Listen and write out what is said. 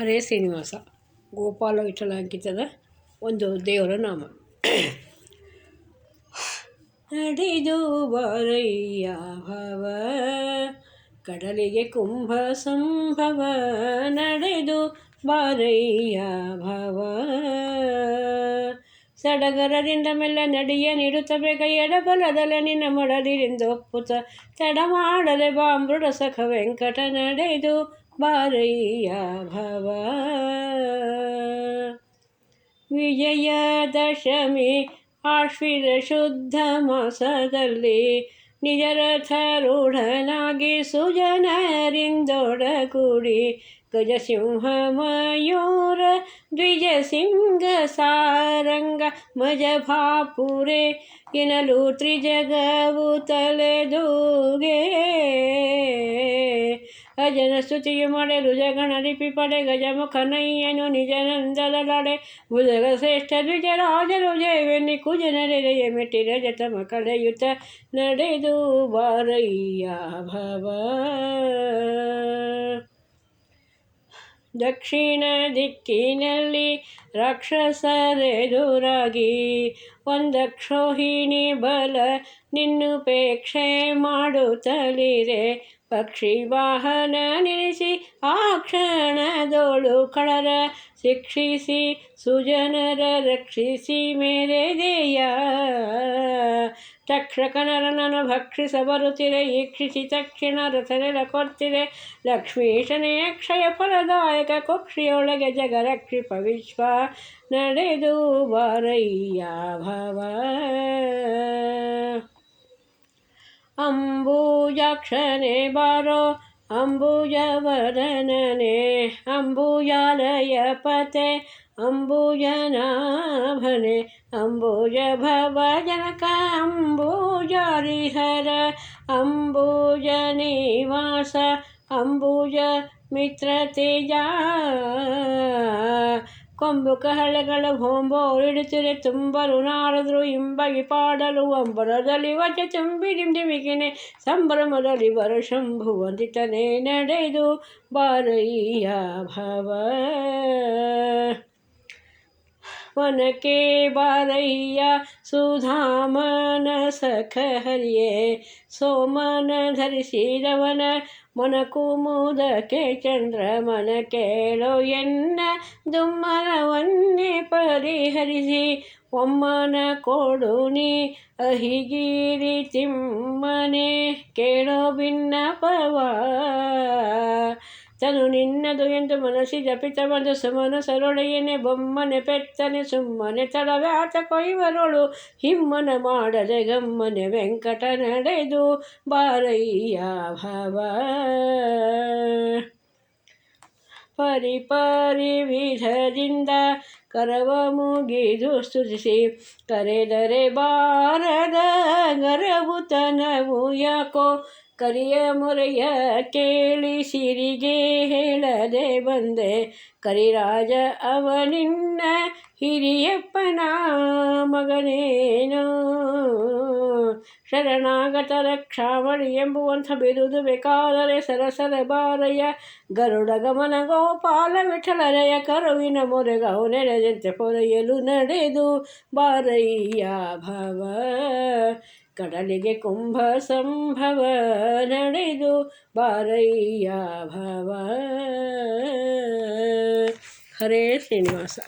ಹರೇ ಶ್ರೀನಿವಾಸ. ಗೋಪಾಲ ವಿಠಲ ಅಂಕಿತದ ಒಂದು ದೇವರ ನಾಮ. ನಡೆದು ಬಾರಯ್ಯ ಭವ ಕಡಲಿಗೆ ಕುಂಭ ಸಂಭವ, ನಡೆದು ಬಾರಯ್ಯ ಭವ. ಸಡಗರದಿಂದ ಮೆಲ್ಲ ನಡಿಯ ನೀಡುತ್ತವೆ ಕೈಯಡ ಬಲದಲ್ಲ ನಿನ್ನ ಒಪ್ಪುತ್ತ ತಡ ಮಾಡದೆ ಬಾಂಬೃಡ ಸಖ ವೆಂಕಟ ನಡೆದು ಬಾರಯ್ಯ ಭವ ವಿಜಯದಶಮಿ ಆಶ್ವಿರ ಶುದ್ಧ ಮಾಸದಲ್ಲಿ ನಿಜರಥರೂಢನಾಗಿ ಸುಜನರಿಂದೊಡಗೂಡಿ ಗಜಸಿಂಹ ಮಯೂರ ದ್ವಿಜಸಿಂಗ ಸಾರಂಗ ಮಜ ಭಾಪುರೆ ಎನಲು ತ್ರಿಜಗವು ತಲೆದೂಗೆ ಅಜನ ಸ್ತುತಿಯು ಮಾಡಲು ಜಗಣರಿಪಿ ಪಡೆ ಗಜಮುಖನಯ್ಯನು ನಿಜನಂದಲಡೆ ಭುಜಗ ಶ್ರೇಷ್ಠ ದ್ವಿಜರಾಜರು ಜಯವೆನ್ನಿ ಕುಜನರೆಯ ಮೆಟ್ಟಿರ ಜತಮ ಕಳೆಯುತ ನಡೆದು ಬಾರಯ್ಯ ಭವ ದಕ್ಷಿಣ ದಿಕ್ಕಿನಲ್ಲಿ ರಾಕ್ಷಸರೆದುರಾಗಿ ಒಂದಕ್ಷೋಹಿಣಿ ಬಲ ನಿನ್ನುಪೇಕ್ಷೆ ಮಾಡುತ್ತಲಿರೆ ಪಕ್ಷಿ ವಾಹನ ನಿಲ್ಲಿಸಿ ಆ ಕ್ಷಣದೋಳು ಕಳರ ಶಿಕ್ಷಿಸಿ ಸುಜನರ ರಕ್ಷಿಸಿ ಮೇರೆದೆಯ ತಕ್ಷಕನರನನ್ನು ಭಕ್ಷಿಸ ಬರುತ್ತಿರೆ ಈಕ್ಷಿಸಿ ತಕ್ಷಣ ರಥನೆಲ ಕೊಡ್ತಿರೆ ಲಕ್ಷ್ಮೀಶನೇ ಕ್ಷಯ ಫಲದಾಯಕ ಕುಕ್ಷಿಯೊಳಗೆ ಜಗರಕ್ಷಿಪ ವಿಶ್ವ ನಡೆದು ಬಾರಯ್ಯ भव अम्बुजाक्षने बारो अम्बुजवदनने अम्बुजालयपते अम्बुजनाभने अम्बुजभवजनक अम्बुजारिहर अम्बुजनिवास अम्बुज मित्रतेजा ಕೊಂಬು ಕಹಳೆಗಳ ಹೊಂಬೋರಿಡುತ್ತಿರೆ ತುಂಬಲು ನಾರದರು ಇಂಬಗಿ ಪಾಡಲು ಅಂಬರದಲ್ಲಿ ವಜ ತುಂಬಿ ಡಿಂಡಿಮಿಗಿನೆ ಸಂಭ್ರಮದಲ್ಲಿ ಬರ ಶಂಭು ನಡೆದು ಬಾರಯ್ಯ ಭವ. ವನಕೆ ಬಾರಯ್ಯ ಸುಧಾಮನ ಸಖ ಹರಿಯೇ ಸೋಮನ ಧರಿಸಿದವನ ಮನ ಚಂದ್ರ ಮನ ಕೇಳೋ ಎನ್ನ ದುಮ್ಮರವನ್ನೇ ಪರಿಹರಿಸಿ ಒಮ್ಮನ ಕೊಡು ನೀ ಅಹಿಗಿರಿ ತಿಮ್ಮನೆ ಕೇಳೋ ಭಿನ್ನಪವ ತನು ನಿನ್ನದು ಎಂದು ಮನಸ್ಸಿ ಜಪಿತ ಬಂದು ಸುಮನ ಸರೊಡೆಯನೆ ಬೊಮ್ಮನೆ ಪೆತ್ತನೆ ಸುಮ್ಮನೆ ತಡವ್ಯಾತ ಕೊಯ್ವರೊಳು ಹಿಮ್ಮನ ಮಾಡದೆ ಗಮ್ಮನೆ ವೆಂಕಟ ನಡೆದು ಬಾರಯ್ಯ ಭವ. ಪರಿ ಪರಿ ವಿಧದಿಂದ ಕರವ ಮುಗಿದು ಸ್ತುತಿಸಿ, ಕರೆದರೆ ಬಾರದ ಗರವುತನವು ಯಾಕೋ ಕರಿಯ ಮೊರೆಯ ಕೇಳಿ ಸಿರಿಗೆ ಹೇಳದೆ ಬಂದೆ ಕರಿರಾಜ ಅವನಿನ್ನ ಹಿರಿಯಪ್ಪನ ಮಗನೇನು ಶರಣಾಗತ ರಕ್ಷಾವಳಿ ಎಂಬುವಂಥ ಬಿರುದು ಬೇಕಾದರೆ ಸರಸರ ಬಾರಯ್ಯ ಗರುಡ ಗಮನ ಗೋಪಾಲ ವಿಠಲರೆಯ ಕರುವಿನ ಮೊರೆಗವು ನೆನೆದಂತೆ ಪೊರೆಯಲು ನಡೆದು ಬಾರಯ್ಯ ಭವ ಕಡಲಿಗೆ ಕುಂಭ ಸಂಭವ ನಡೆದು ಬಾರಯ್ಯ ಭವ. ಹರೇ ಶ್ರೀನಿವಾಸ.